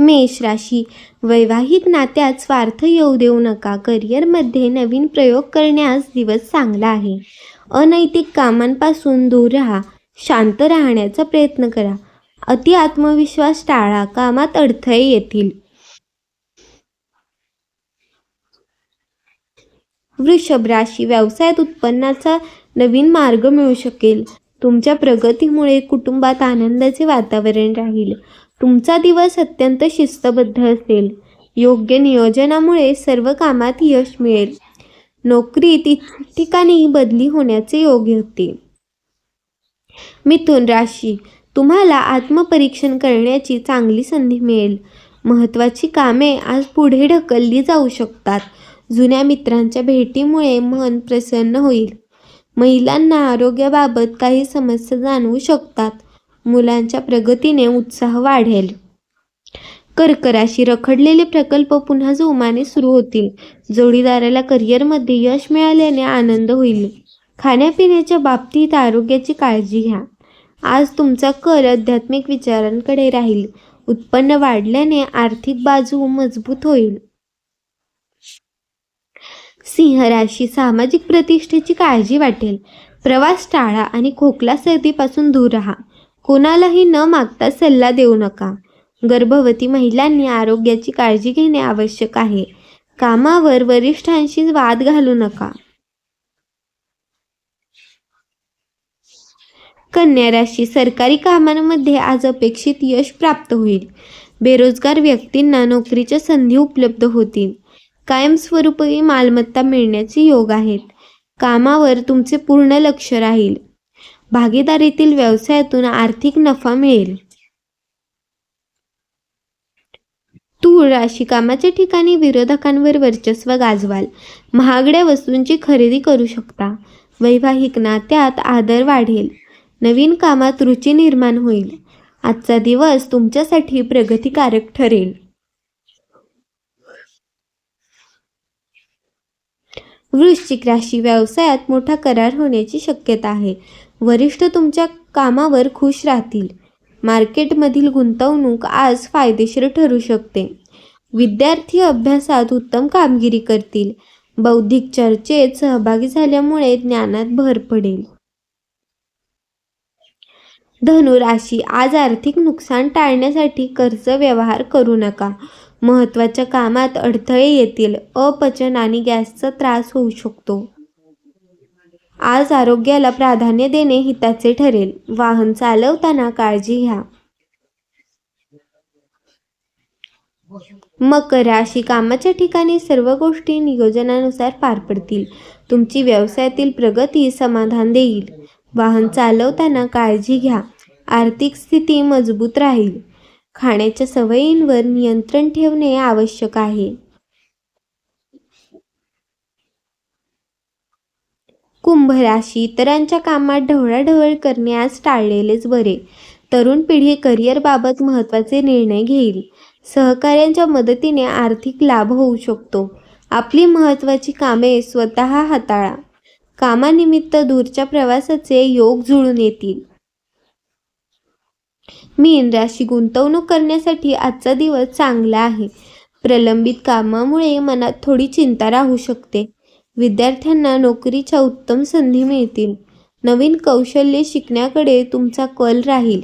मेष राशी. वैवाहिक नात्यात स्वार्थ येऊ देऊ नका. करिअरमध्ये नवीन प्रयोग करण्यास दिवस चांगला आहे. अनैतिक कामांपासून दूर राहा. शांत राहण्याचा प्रयत्न करा. अति आत्मविश्वास टाळा. कामात अडथळे येतील. वृषभ राशी. व्यवसायात उत्पन्नाचा नवीन मार्ग मिळू शकेल. तुमच्या प्रगतीमुळे कुटुंबात आनंदाचे वातावरण राहील. तुमचा दिवस अत्यंत शिस्तबद्ध असेल. योग्य नियोजनामुळे सर्व कामात यश मिळेल. नोकरीत ठिकाणी बदली होण्याचे योग्य होते. मिथुन राशी तुम्हाला आत्मपरीक्षण करण्याची चांगली संधी मिळेल. महत्त्वाची कामे आज पुढे ढकलली जाऊ शकतात. जुन्या मित्रांच्या भेटीमुळे मन प्रसन्न होईल. महिलांना आरोग्याबाबत काही समस्या जाणवू शकतात. मुलांच्या प्रगतीने उत्साह वाढेल. कर्कराशी रखडलेले प्रकल्प पुन्हा जोमाने सुरू होतील. जोडीदाराला करिअरमध्ये यश मिळाल्याने आनंद होईल. खाण्यापिण्याच्या बाबतीत आरोग्याची काळजी घ्या. आज तुमचा कल आध्यात्मिक विचारांकडे राहील. उत्पन्न वाढल्याने आर्थिक बाजू मजबूत होईल. सिंह राशी सामाजिक प्रतिष्ठेची काळजी वाटेल. प्रवास टाळा आणि खोकला सर्दीपासून दूर राहा. कोणालाही न मागता सल्ला देऊ नका. गर्भवती महिलांनी आरोग्याची काळजी घेणे आवश्यक आहे. कामावर वरिष्ठांशी वाद घालू नका. कन्या राशी सरकारी कामांमध्ये आज अपेक्षित यश प्राप्त होईल. बेरोजगार व्यक्तींना नोकरीच्या संधी उपलब्ध होतील. कायमस्वरूपी मालमत्ता मिळण्याचे योग आहेत. कामावर तुमचे पूर्ण लक्ष राहील. भागीदारीतील व्यवसायातून आर्थिक नफा मिळेल. तूळ राशी कामाच्या ठिकाणी विरोधकांवर वर्चस्व गाजवाल. महागड्या वस्तूंची खरेदी करू शकता. वैवाहिक नात्यात आदर वाढेल. नवीन कामात रुची निर्माण होईल. आजचा दिवस तुमच्यासाठी प्रगतिकारक ठरेल. वृश्चिक राशी व्यवसायात मोठा करार होण्याची शक्यता आहे. वरिष्ठ तुमच्या कामावर खुश राहतील. मार्केटमधील गुंतवणूक आज फायदेशीर ठरू शकते. विद्यार्थी अभ्यासात उत्तम कामगिरी करतील. बौद्धिक चर्चेत सहभागी झाल्यामुळे ज्ञानात भर पडेल. धनु राशी आज आर्थिक नुकसान टाळण्यासाठी कर्ज व्यवहार करू नका. महत्त्वाच्या कामात अडथळे येतील. अपचन आणि गॅसचा त्रास होऊ शकतो. आज आरोग्याला प्राधान्य देणे हिताचे ठरेल. वाहन चालवताना काळजी घ्या. मकर राशी कामाच्या ठिकाणी सर्व गोष्टी नियोजनानुसार पार पडतील. तुमची व्यवसायातील प्रगती समाधान देईल. वाहन चालवताना काळजी घ्या. आर्थिक स्थिती मजबूत राहील. खाण्याच्या सवयींवर नियंत्रण ठेवणे आवश्यक आहे. कुंभ राशी इतरांच्या कामात ढवळाढवळ करणे आज टाळलेलेच बरे. तरुण पिढी करिअरबाबत महत्त्वाचे निर्णय घेईल. सहकाऱ्यांच्या मदतीने आर्थिक लाभ होऊ शकतो. आपली महत्त्वाची कामे स्वतः हाताळा. कामानिमित्त दूरच्या प्रवासाचे योग जुळून येतील. मीन राशी गुंतवणूक करण्यासाठी आजचा दिवस चांगला आहे. प्रलंबित कामामुळे मनात थोडी चिंता राहू शकते. विद्यार्थ्यांना नोकरीच्या उत्तम संधी मिळतील. नवीन कौशल्य शिकण्याकडे तुमचा कल राहील.